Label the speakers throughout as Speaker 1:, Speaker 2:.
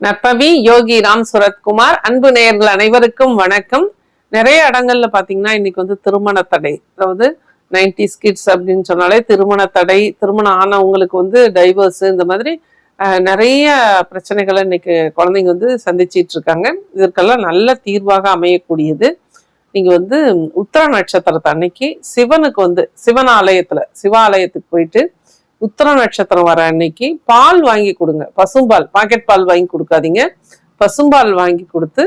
Speaker 1: நற்பவி யோகி ராம் சுரத்குமார். அன்பு நேயர்கள் அனைவருக்கும் வணக்கம். நிறைய இடங்கள்ல பாத்தீங்கன்னா இன்னைக்கு வந்து திருமண தடை. அதாவது நைன்டி கிட்ஸ் அப்படின்னு சொன்னாலே திருமண தடை திருமணம் ஆனவங்களுக்கு வந்து டைவர்ஸ் இந்த மாதிரி நிறைய பிரச்சனைகளை இன்னைக்கு குழந்தைங்க வந்து சந்திச்சிட்டு இருக்காங்க. இதற்கெல்லாம் நல்ல தீர்வாக அமையக்கூடியது. நீங்க வந்து உத்தர நட்சத்திரத்தை அன்னைக்கு சிவனுக்கு வந்து சிவன் ஆலயத்துல சிவாலயத்துக்கு போயிட்டு உத்தர நட்சத்திரம் வர அன்னைக்கு பால் வாங்கி கொடுங்க. பசும்பால் பாக்கெட் பால் வாங்கி கொடுக்காதீங்க. பசும்பால் வாங்கி கொடுத்து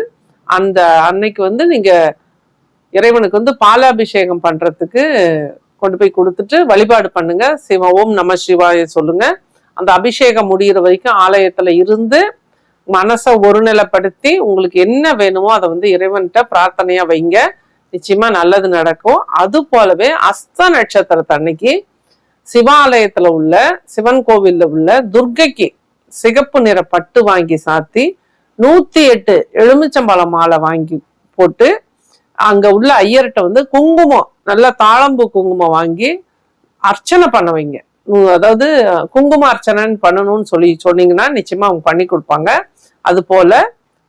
Speaker 1: அந்த அன்னைக்கு வந்து நீங்க இறைவனுக்கு வந்து பாலாபிஷேகம் பண்றதுக்கு கொண்டு போய் கொடுத்துட்டு வழிபாடு பண்ணுங்க. சிவ ஓம் நம சிவாய சொல்லுங்க. அந்த அபிஷேகம் முடிகிற வரைக்கும் ஆலயத்துல இருந்து மனசை ஒருநிலைப்படுத்தி உங்களுக்கு என்ன வேணுமோ அதை வந்து இறைவன்கிட்ட பிரார்த்தனையா வைங்க. நிச்சயமா நல்லது நடக்கும். அது போலவே அஸ்த நட்சத்திரத்தை அன்னைக்கு சிவாலயத்துல உள்ள சிவன் கோவில்ல உள்ள துர்க்கைக்கு சிகப்பு நிற பட்டு வாங்கி சாத்தி நூத்தி எட்டு எலுமிச்சம்பழம் மாலை வாங்கி போட்டு அங்க உள்ள ஐயர்கிட்ட வந்து குங்குமம் நல்ல தாழம்பு குங்குமம் வாங்கி அர்ச்சனை பண்ண வைங்க அதாவது குங்கும அர்ச்சனைன்னு பண்ணணும்னு சொல்லி சொன்னீங்கன்னா நிச்சயமா அவங்க பண்ணி கொடுப்பாங்க. அது போல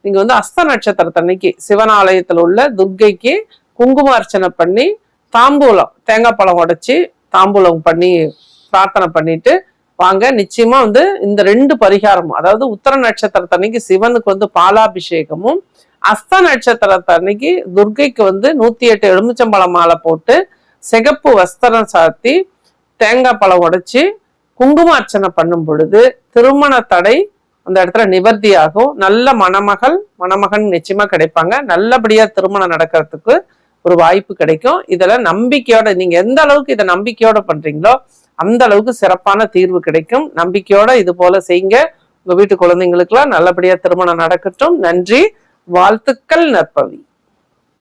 Speaker 1: நீங்க வந்து அஸ்த நட்சத்திரத்தன்னைக்கு சிவன் ஆலயத்துல உள்ள துர்க்கைக்கு குங்கும அர்ச்சனை பண்ணி தாம்பூலம் தேங்காய் பழம் உடைச்சி தாம்பூலம் பண்ணி பிரார்த்தனை பண்ணிட்டு வாங்க. நிச்சயமா வந்து இந்த ரெண்டு பரிகாரமும் அதாவது உத்தர நட்சத்திரத்தன்னைக்கு சிவனுக்கு வந்து பாலாபிஷேகமும் அஸ்த நட்சத்திரத்தன்னைக்கு துர்க்கைக்கு வந்து நூத்தி எட்டு எலுமிச்சம்பழம் மாலை போட்டு சிகப்பு வஸ்திரம் சாத்தி தேங்காய் பழம் உடைச்சி குங்கும அர்ச்சனை பண்ணும் பொழுது திருமண தடை அந்த இடத்துல நிவர்த்தி ஆகும் நல்ல மணமகள் மணமகன் நிச்சயமா கிடைப்பாங்க. நல்லபடியா திருமணம் நடக்கிறதுக்கு ஒரு வாய்ப்பு கிடைக்கும். இதெல்லாம் நம்பிக்கையோட நீங்க எந்த அளவுக்கு இதை நம்பிக்கையோட பண்றீங்களோ அந்த அளவுக்கு சிறப்பான தீர்வு கிடைக்கும். நம்பிக்கையோட இது போல செய்யுங்க. உங்க வீட்டு குழந்தைங்களுக்கெல்லாம் நல்லபடியா திருமணம் நடக்கட்டும். நன்றி. வாழ்த்துக்கள் நற்பவி.